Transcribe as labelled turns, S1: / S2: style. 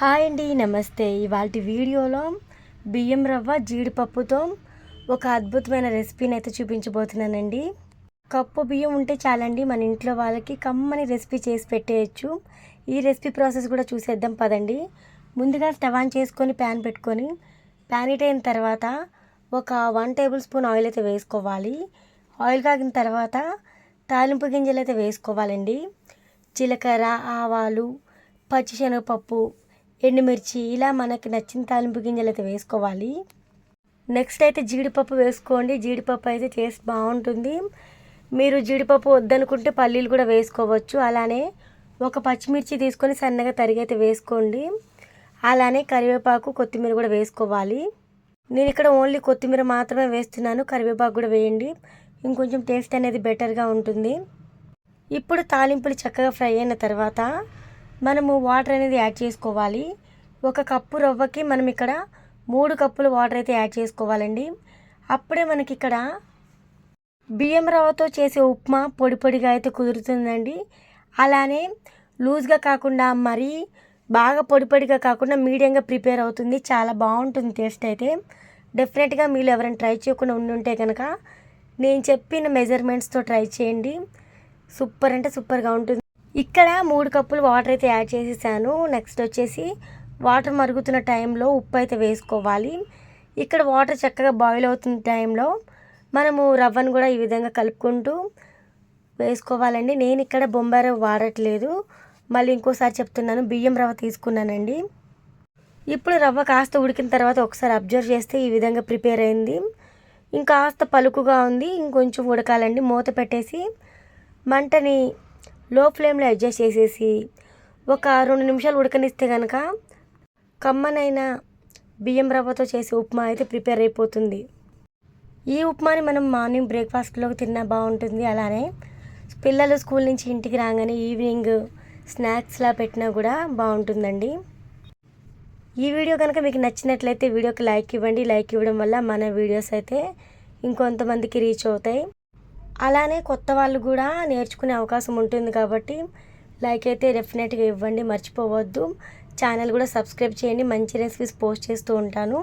S1: Hi అండి నమస్తే. ఇవాళ వీడియోలో బియ్యం రవ్వ జీడిపప్పుతో ఒక అద్భుతమైన రెసిపీని అయితే చూపించబోతున్నానండి. కప్పు బియ్యం ఉంటే చాలండి మన ఇంట్లో వాళ్ళకి కమ్మని రెసిపీ చేసి పెట్టేయచ్చు. ఈ రెసిపీ ప్రాసెస్ కూడా చూసేద్దాం పదండి. ముందుగా స్టవ్ ఆన్ చేసుకొని ప్యాన్ పెట్టుకొని ప్యాన్ హీట్ అయిన తర్వాత ఒక వన్ టేబుల్ స్పూన్ ఆయిల్ అయితే వేసుకోవాలి. ఆయిల్ కాగిన తర్వాత తాలింపు గింజలు అయితే వేసుకోవాలండి. జీలకర్ర ఆవాలు పచ్చిశనగపప్పు ఎండుమిర్చి ఇలా మనకి నచ్చిన తాలింపు గింజలు అయితే వేసుకోవాలి. నెక్స్ట్ అయితే జీడిపప్పు వేసుకోండి. జీడిపప్పు అయితే టేస్ట్ బాగుంటుంది. మీరు జీడిపప్పు వద్దనుకుంటే పల్లీలు కూడా వేసుకోవచ్చు. అలానే ఒక పచ్చిమిర్చి తీసుకొని సన్నగా తరిగైతే వేసుకోండి. అలానే కరివేపాకు కొత్తిమీర కూడా వేసుకోవాలి. నేను ఇక్కడ ఓన్లీ కొత్తిమీర మాత్రమే వేస్తున్నాను. కరివేపాకు కూడా వేయండి. ఇంకొంచెం టేస్ట్ అనేది బెటర్గా ఉంటుంది. ఇప్పుడు తాలింపులు చక్కగా ఫ్రై అయిన తర్వాత మనము వాటర్ అనేది యాడ్ చేసుకోవాలి. ఒక కప్పు రవ్వకి మనం ఇక్కడ మూడు కప్పులు వాటర్ అయితే యాడ్ చేసుకోవాలండి. అప్పుడే మనకి ఇక్కడ బియ్యం రవ్వతో చేసే ఉప్మా పొడి పొడిగా అయితే కుదురుతుందండి. అలానే లూజ్గా కాకుండా మరీ బాగా పొడి పొడిగా కాకుండా మీడియంగా ప్రిపేర్ అవుతుంది. చాలా బాగుంటుంది టేస్ట్ అయితే. డెఫినెట్గా మీరు ఎవరైనా ట్రై చేయకుండా ఉండుంటే కనుక నేను చెప్పిన మెజర్మెంట్స్తో ట్రై చేయండి. సూపర్ అంటే సూపర్గా ఉంటుంది. ఇక్కడ మూడు కప్పులు వాటర్ అయితే యాడ్ చేసేసాను. నెక్స్ట్ వచ్చేసి వాటర్ మరుగుతున్న టైంలో ఉప్పు అయితే వేసుకోవాలి. ఇక్కడ వాటర్ చక్కగా బాయిల్ అవుతున్న టైంలో మనము రవ్వను కూడా ఈ విధంగా కలుపుకుంటూ వేసుకోవాలండి. నేను ఇక్కడ బొంబాయి రవ్వ వాడట్లేదు. మళ్ళీ ఇంకోసారి చెప్తున్నాను. బియ్యం రవ్వ తీసుకున్నానండి. ఇప్పుడు రవ్వ కాస్త ఉడికిన తర్వాత ఒకసారి అబ్జర్వ్ చేస్తే ఈ విధంగా ప్రిపేర్ అయింది. ఇంకాస్త పలుకుగా ఉంది. ఇంకొంచెం ఉడకాలండి. మూత పెట్టేసి మంటని లో ఫ్లేమ్లో అడ్జస్ట్ చేసేసి ఒక రెండు నిమిషాలు ఉడకనిస్తే కనుక కమ్మనైన బియ్యం రవ్వతో చేసే ఉప్మా అయితే ప్రిపేర్ అయిపోతుంది. ఈ ఉప్మాని మనం మార్నింగ్ బ్రేక్ఫాస్ట్లోకి తిన్నా బాగుంటుంది. అలానే పిల్లలు స్కూల్ నుంచి ఇంటికి రాగానే ఈవినింగ్ స్నాక్స్లా పెట్టినా కూడా బాగుంటుందండి. ఈ వీడియో కనుక మీకు నచ్చినట్లయితే వీడియోకి లైక్ ఇవ్వండి. లైక్ ఇవ్వడం వల్ల మన వీడియోస్ అయితే ఇంకొంతమందికి రీచ్ అవుతాయి. అలానే కొత్త వాళ్ళు కూడా నేర్చుకునే అవకాశం ఉంటుంది కాబట్టి లైక్ అయితే డెఫినెట్గా ఇవ్వండి మర్చిపోవద్దు. ఛానల్ కూడా సబ్స్క్రైబ్ చేయండి మంచి రెసిపీస్ పోస్ట్ చేస్తూ ఉంటాను.